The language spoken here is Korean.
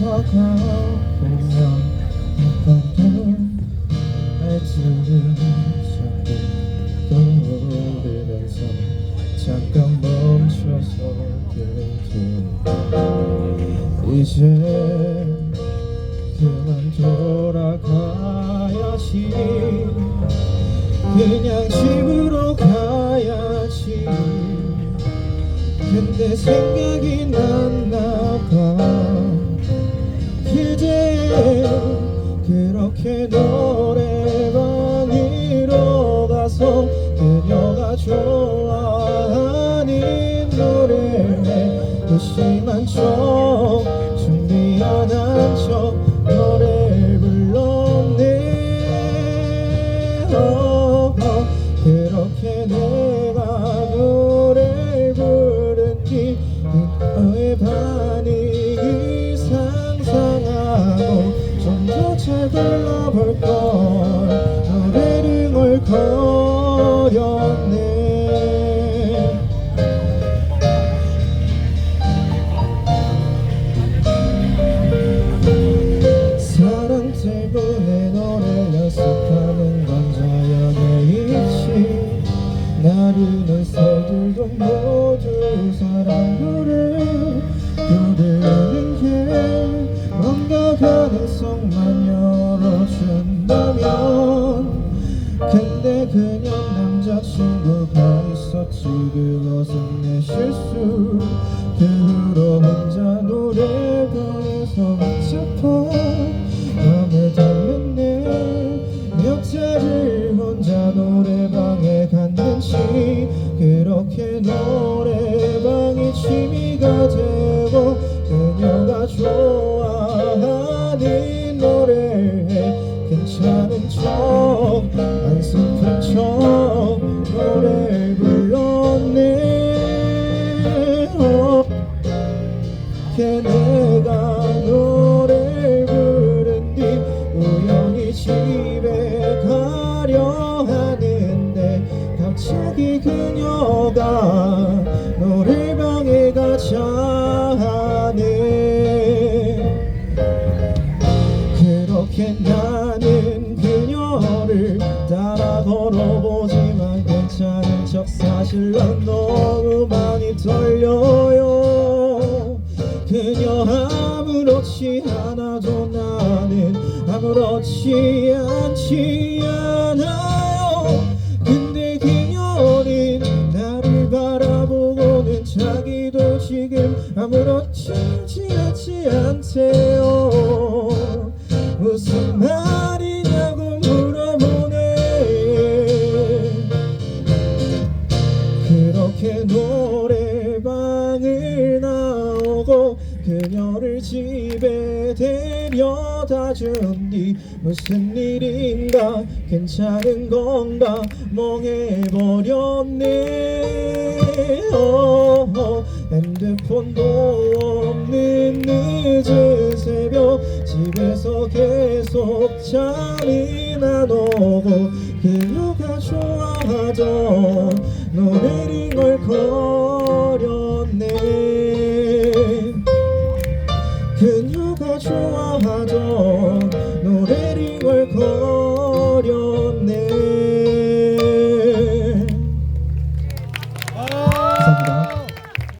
다가오면 아까도 알지는 자꾸 떠오르면서 잠깐 멈춰서 그래 이제 그만 돌아가야지 그냥 집으로 가야지 근데 생각이 났나봐 그렇게 노래방으로 가서 그녀가 좋아하는 노래에 무심한 척 준비 안한척 불러볼 걸 노래를 옳거렸네. 사랑 때문에 노래 연습하는 건 자연의 이치. 나르는 새들도 모두 사랑 노 그냥 남자친구가 있었지. 그것은 내 실수. 그 후로 혼자 노래방에서 붙잡아 마음을 담았네 몇 자를 혼자 노래방에 갔는지. 그렇게 노래방이 취미가 되고 그녀가 좋아하는 노래에 괜찮은 척안 슬 이렇게 내가 노래 부른 뒤 우연히 집에 가려 하는데 갑자기 그녀가 노래방에 가자네. 그렇게 나는 그녀를 따라 걸어보지만 괜찮은 척 사실 난 너무 많이 떨려요 그녀 아무렇지 않아도 나는 아무렇지 않지 않아요. 근데 그녀는 나를 바라보고는 자기도 지금 아무렇지 않지 않대요. 무슨 말이냐고 물어보네. 그렇게 노래방을 나 오고 그녀를 집에 데려다 준뒤 무슨 일인가? 괜찮은 건가? 멍해버렸네. 어, 어, 핸드폰도 없는 늦은 새벽. 집에서 계속 잠이 안 오고. 그녀가 좋아하던 노래를 걸거 그녀